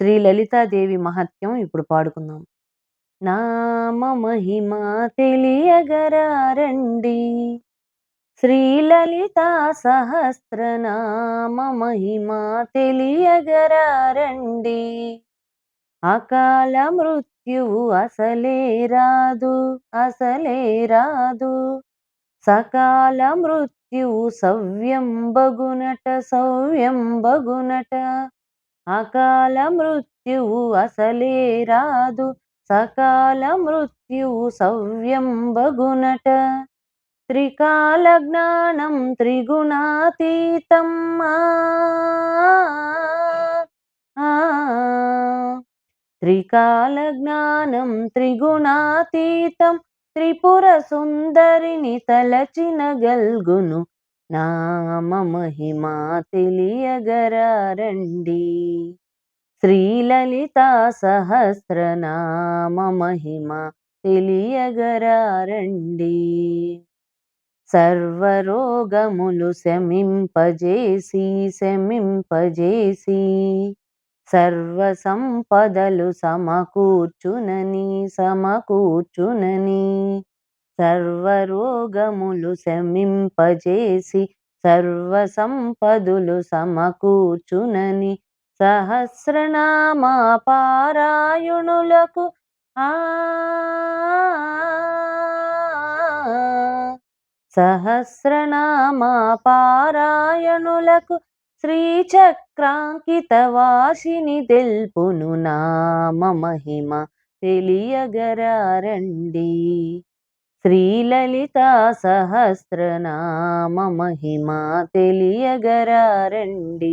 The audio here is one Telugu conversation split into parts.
శ్రీ లలితాదేవి మహత్యం ఇప్పుడు పాడుకుందాం. నామ మహిమ తెలియగరారండి. శ్రీ లలితా సహస్రనామ మహిమ తెలియగరారండి. అకాల మృత్యువు అసలే రాదు అసలే రాదు. సకాల మృత్యువు సవ్యం బగునట సవ్యం బగునట. అకాల మృత్యువు అసలే రాదు. సకాల మృత్యువు సవ్యం బగునట. త్రికాల జ్ఞానం త్రిగుణాతీతం త్రికాల జ్ఞానం త్రిగుణాతీతం. త్రిపుర సుందరిని తలచిన గల్గును నామ మహిమ తెలియగరారండి. శ్రీలలితా సహస్రనామ మహిమ తెలియగరారండి. సర్వరోగములు శమింపజేసి శమింపజేసి సర్వ సంపదలు సమకూర్చునని సమకూర్చునని సర్వరోగములు శమింపజేసి సర్వ సంపదులు సమకూర్చునని సహస్రనామా పారాయణులకు ఆ సహస్రనామ పారాయణులకు శ్రీచక్రాంకిత వాసిని తెల్పును నామ మహిమ తెలియగరారండి. శ్రీలలితా సహస్రనామ మహిమా తెలియగరారండి.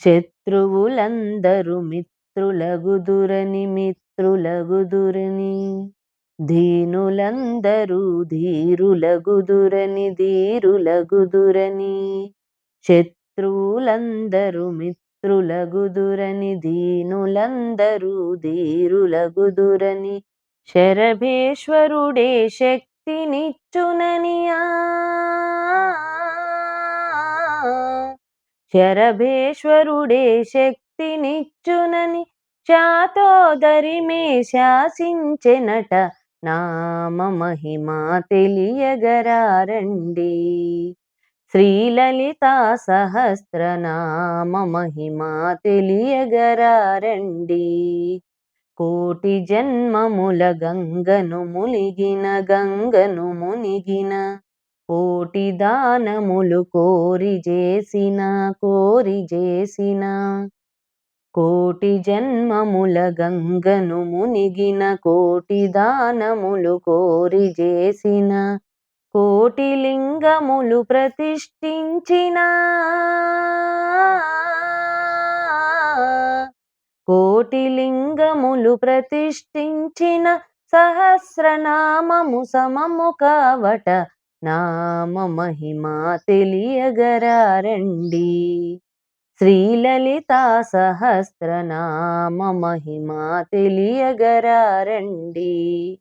శత్రువులందరూ మిత్రులగుదురని మిత్రులగుదురని దీనులందరూ ధీరులగుదురని ధీరులగుదురని శత్రువులందరూ మిత్రులగుదురని దీనులందరూ ధీరులగుదురని శరభేశ్వరుడే శక్తినిచ్చుననియా. ఆ శరభేశ్వరుడే శక్తినిచ్చునని శాతోదరిమే శాసించెనట నామ మహిమా తెలియగరారండి. శ్రీలలితా సహస్రనామ మహిమా తెలియగరారండి. కోటి జన్మముల గంగను మునిగిన గంగను మునిగిన కోటి దానములు కోరి చేసిన కోరి చేసిన. కోటి జన్మముల గంగను మునిగిన కోటి దానములు కోరి చేసిన కోటి లింగములు ప్రతిష్ఠించిన. కోటి లింగములు ప్రతిష్ఠించిన సహస్రనామము సమము కావట. నామ మహిమ తెలియగరారండి. శ్రీలలితా సహస్రనామ మహిమ తెలియగరారండి.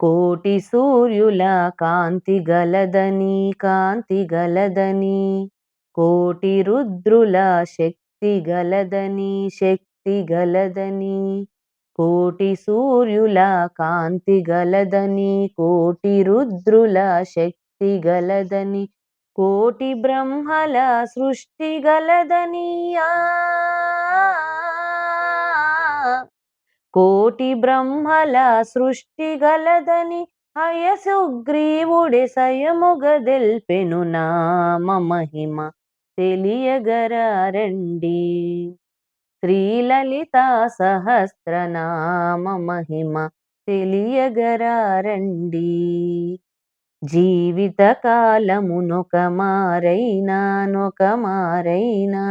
కోటి సూర్యుల కాంతి గలదని కాంతి గలదని. కోటి రుద్రుల శక్తి గలదని శక్తి గలదని కోటి సూర్యుల కాంతి గలదని కోటి రుద్రుల శక్తి గలదని కోటి బ్రహ్మల సృష్టి గలదని కోటి బ్రహ్మల సృష్టి గలదని అయసుగ్రీవుడి సయముగదెల్పెను నామ మహిమ తెలియగరారండి. శ్రీలలితా సహస్రనామ మహిమ తెలియగరారండి. జీవిత కాలమునొక మారైనా నొక మారైనా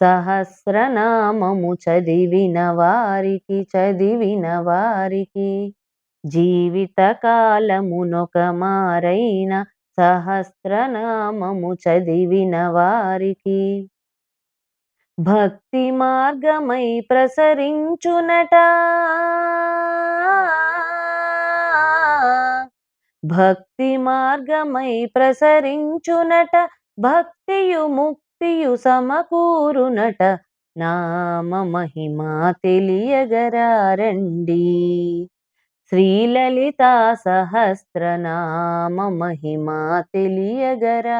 సహస్రనామము చదివిన వారికి చదివిన వారికి జీవిత కాలమునొక మారైన సహస్రనామము చదివిన వారికి భక్తి మార్గమై ప్రసరించునట. భక్తి మార్గమై ప్రసరించునట భక్తియు ముక్తియు సమకూరునట. నామ మహిమా తెలియగరారండి. శ్రీలలితా సహస్రనామ మహిమా తెలియగరారండి.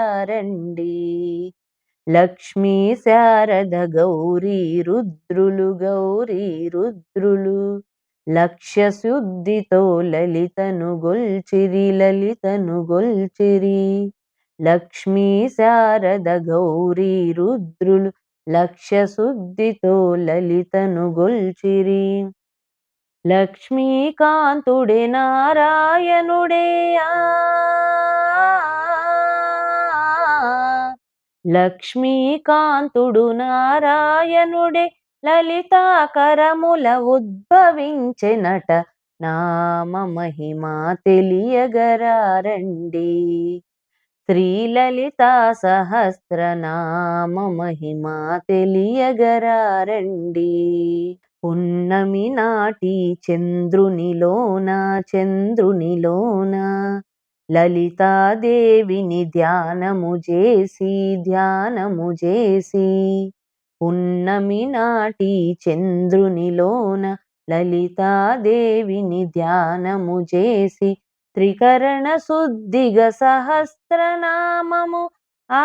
లక్ష్మీ శారద గౌరీ రుద్రులు గౌరీ రుద్రులు. లక్ష్య శుద్ధితో లలితను గొల్చిరి లలితను గొల్చిరి. లక్ష్మీ శారద గౌరీ రుద్రులు లక్ష్య శుద్ధితో లలితను గొల్చిరి. లక్ష్మీకాంతుడే నారాయణుడే లక్ష్మీకాంతుడు నారాయణుడే లలితాకరముల ఉద్భవించెనట. నామ మహిమా తెలియగరారండి. శ్రీలలితా సహస్రనామ మహిమా తెలియగరారండి. పున్నమి నాటి చంద్రునిలోన చంద్రునిలోన లలితాదేవిని ధ్యానము చేసి ధ్యానము చేసి పున్నమి నాటి చంద్రునిలోన లలితాదేవిని ధ్యానము చేసి త్రికరణ శుద్ధిగ సహస్రనామము ఆ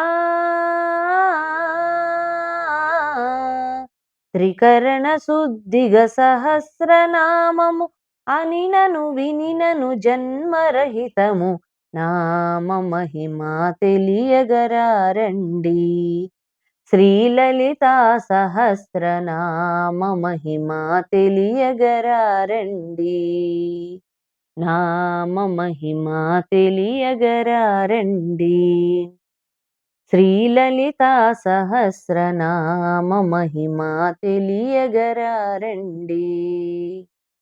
త్రికరణ శుద్ధిగ సహస్రనామము అనినను వినినను జన్మరహితము నామ మహిమా తెలియగరారండి. శ్రీలలితా సహస్రనామ మహిమా తెలియగరారండి. నామ మహిమా తెలియగరారండి. శ్రీలలితా సహస్రనామ మహిమా తెలియగరారండి.